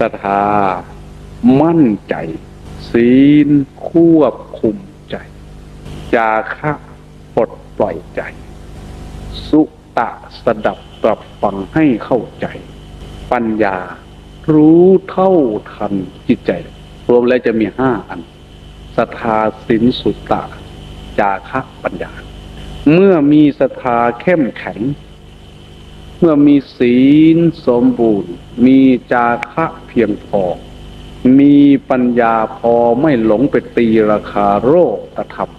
ศรัทธา มั่นใจ ศีลควบคุมใจ จาคะปลดปล่อยใจ สุตะสดับตรับฟังให้เข้าใจ ปัญญา รู้เท่าทันจิตใจ รวมแล้วจะมีห้าอันศรัทธาศีลสุตะจาคะปัญญา เมื่อมีศรัทธาเข้มแข็ง เมื่อมีศีลสมบูรณ์ มีจาคะเพียงพอ มีปัญญาพอไม่หลงไปตีราคาโรคธรรม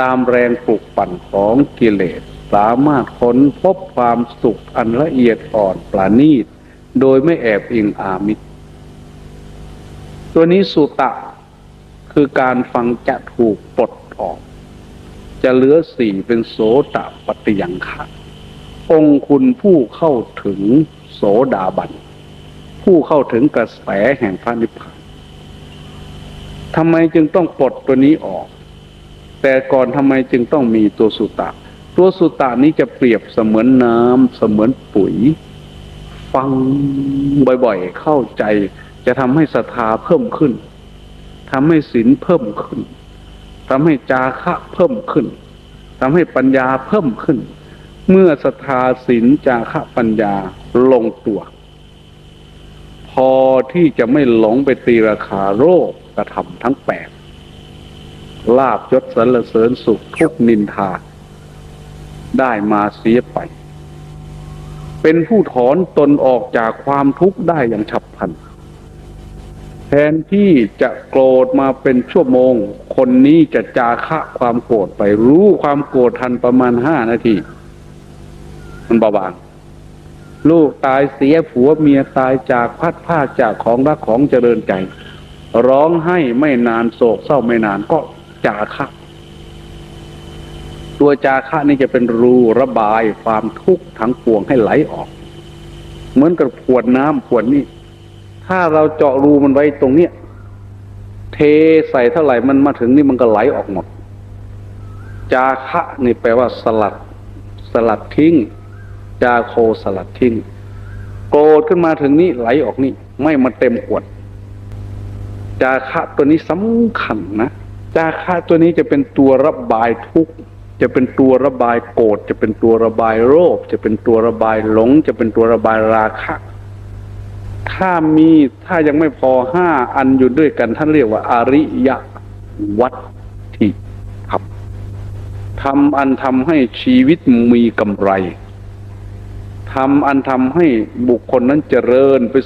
ตามแรงปลุกปั่นของกิเลส สามารถค้นพบความสุขอันละเอียดอ่อนปราณีต โดยไม่แอบอิงอามิตร ตัวนี้สุตะ คือการฟังจะถูกปลดออก จะเหลือสี่เป็นโสตะปฏิยังคะ องคุณผู้เข้าถึงโสดาบัน ผู้เข้าถึงกระแสแห่งพระนิพพานทำไมจึงต้องปลดตัวนี้ออก แต่ก่อนทำไมจึงต้องมีตัวสุตะ ตัวสุตะนี้จะเปรียบเสมือนน้ำเสมือนปุ๋ย ฟังบ่อยๆเข้าใจ จะทำให้ศรัทธาเพิ่มขึ้นทำให้ศีลเพิ่มขึ้นทำให้จาคะเพิ่มขึ้นทำให้ปัญญาเพิ่มขึ้น เมื่อศรัทธาศีลจาคะปัญญาลงตัว พอที่จะไม่หลงไปตีราคาโรคกระทำทั้งแปดลาบยศสรรเสริญสุขทุกนินทา ได้มาเสียไป เป็นผู้ถอนตนออกจากความทุกข์ได้อย่างฉับพลัน แทนที่จะโกรธมาเป็นชั่วโมง คนนี้จะจาคะความโกรธไปรู้ความโกรธทันประมาณห้านาที มันเบาบาง ลูกตายเสียผัวเมียตายจากพัดผ้าจากของรักของเจริญใจ ร้องให้ไม่นานโศกเศร้าไม่นานก็จาคะตัวจาคะนี่จะเป็นรูระบายความทุกข์ทั้งปวงให้ไหลออก เหมือนกับขวดน้ำขวดนี้ ถ้าเราเจาะรูมันไว้ตรงเนี้ยเทใส่เท่าไหร่มันมาถึงนี่มันก็ไหลออกหมด จาคะนี่แปลว่าสลัด สลัดทิ้ง จาโคสลัดทิ้งโกรธขึ้นมาถึงนี่ไหลออกนี่ ไม่มาเต็มขวดจาคะตัวนี้สำคัญนะจาคะตัวนี้จะเป็นตัวระบายทุกข์จะเป็นตัวระบายโกรธจะเป็นตัวระบายโรค จะเป็นตัวระบายหลง จะเป็นตัวระบายราคะ ถ้ามีถ้ายังไม่พอห้าอันอยู่ด้วยกันท่านเรียกว่าอาริยวัตถิธรรมทำอันทำให้ชีวิตมีกำไร ทำอันทำให้บุคคลนั้นเจริญไป